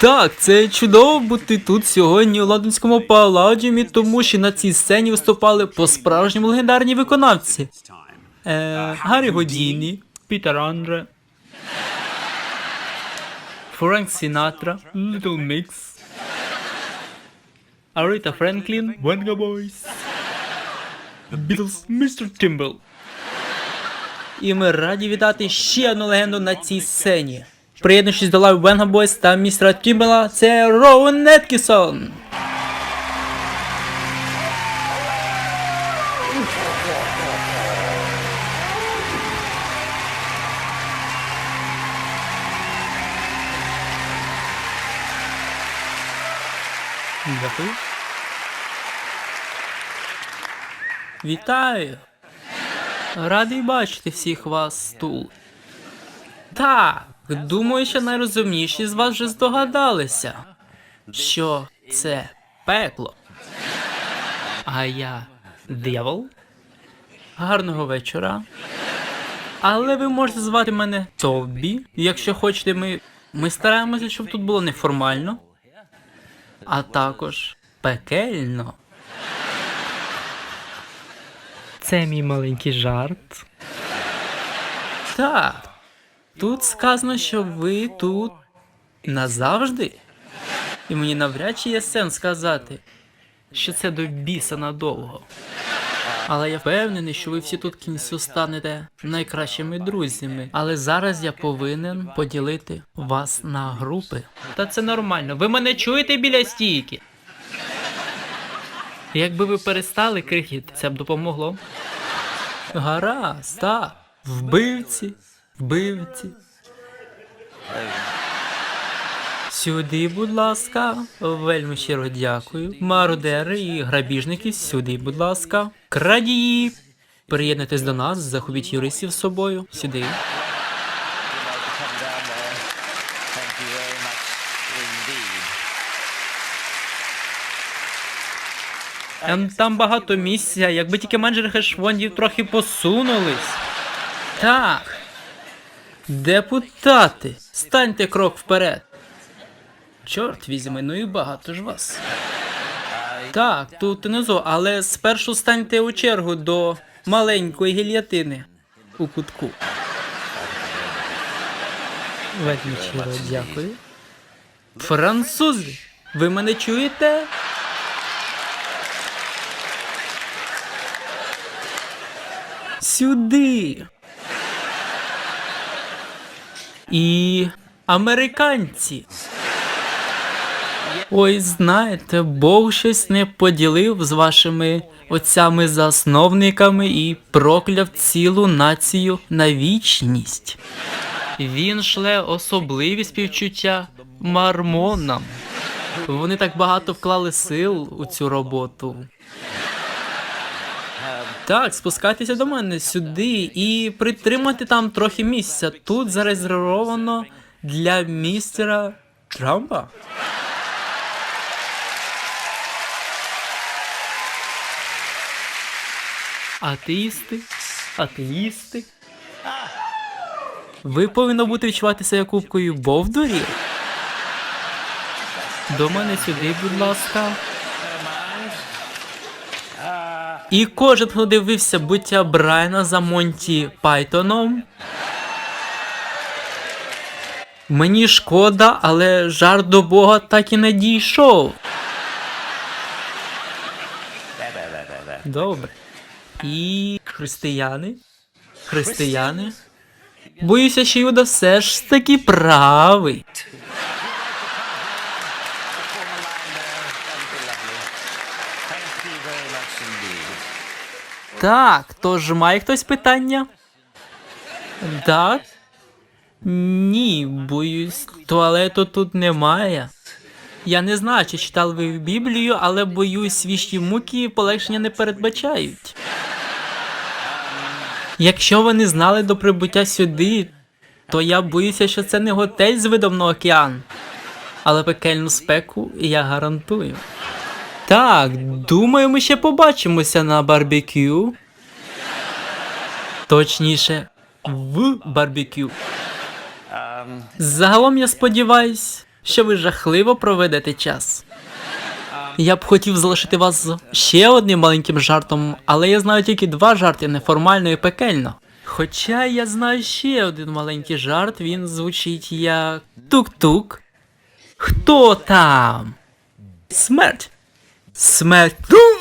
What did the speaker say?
Так, це чудово бути тут сьогодні у Лондонському паладіумі, тому що на цій сцені виступали по-справжньому легендарні виконавці. Е, Гаррі Годіні, Пітер Андре, Френк Сінатра, Little Mix, Арита Френклін, Venga Boys, Beatles, Mr. Timble. І ми раді вітати ще одну легенду на цій сцені. Приєднуючись до лайв Venga Boys та містера Тімбела, це Роуен Неткісон. Дякую. Вітаю! Радий бачити всіх вас тут. Так, думаю, що найрозумніші з вас вже здогадалися, що це пекло. А я диявол. Гарного вечора. Але ви можете звати мене Тобі. Якщо хочете, ми. Ми стараємося, щоб тут було неформально, а також пекельно. Це мій маленький жарт. Так. Тут сказано, що ви тут назавжди. І мені навряд чи є сенс сказати, що це до біса надовго. Але я впевнений, що ви всі тут кінцю станете найкращими друзями. Але зараз я повинен поділити вас на групи. Та це нормально. Ви мене чуєте біля стійки? Якби ви перестали крихіти, це б допомогло. Гаразд, так. Вбивці, вбивці. Сюди, будь ласка, вельми щиро дякую. Мародери і грабіжники, сюди, будь ласка. Крадії. Приєднуйтесь до нас, захопіть юристів з собою. Сюди. Ем, Там багато місця, якби тільки менеджери хеш-фондів трохи посунулись. Так. Депутати, станьте крок вперед. Чорт візьми, ну і багато ж вас. Так, тут внизу, але спершу станьте у чергу до маленької гільятини у кутку. Вельми дякую. Французи, ви мене чуєте? Сюди. І американці. Ой, знаєте, Бог щось не поділив з вашими отцями-засновниками і прокляв цілу націю на вічність. Він шле особливі співчуття мармонам. Вони так багато вклали сил у цю роботу. Так, спускайтеся до мене сюди і притримайте там трохи місця. Тут зарезервовано для містера Трампа. Атеїсти, атеїсти. Ви повинні бути відчувати себе кубкою Бовдурі. До мене сюди, будь ласка. І кожен, хто дивився буття Брайана за Монті Пайтоном. Мені шкода, але жар до Бога так і не дійшов. Добре. І християни. Християни. Боюся, що Юда все ж таки правий. Так, тож має хтось питання? Так? Ні, боюсь, туалету тут немає. Я не знаю, чи читали ви Біблію, але боюсь, віщі муки полегшення не передбачають. Якщо ви не знали до прибуття сюди, то я боюся, що це не готель з видом на океан. Але пекельну спеку я гарантую. Так, думаю, ми ще побачимося на барбекю. Точніше, в барбекю. Загалом я сподіваюсь, що ви жахливо проведете час. Я б хотів залишити вас з ще одним маленьким жартом, але я знаю тільки два жарти неформально і пекельно. Хоча я знаю ще один маленький жарт, він звучить як тук-тук. Хто там? Смерть. Смерть. Ту!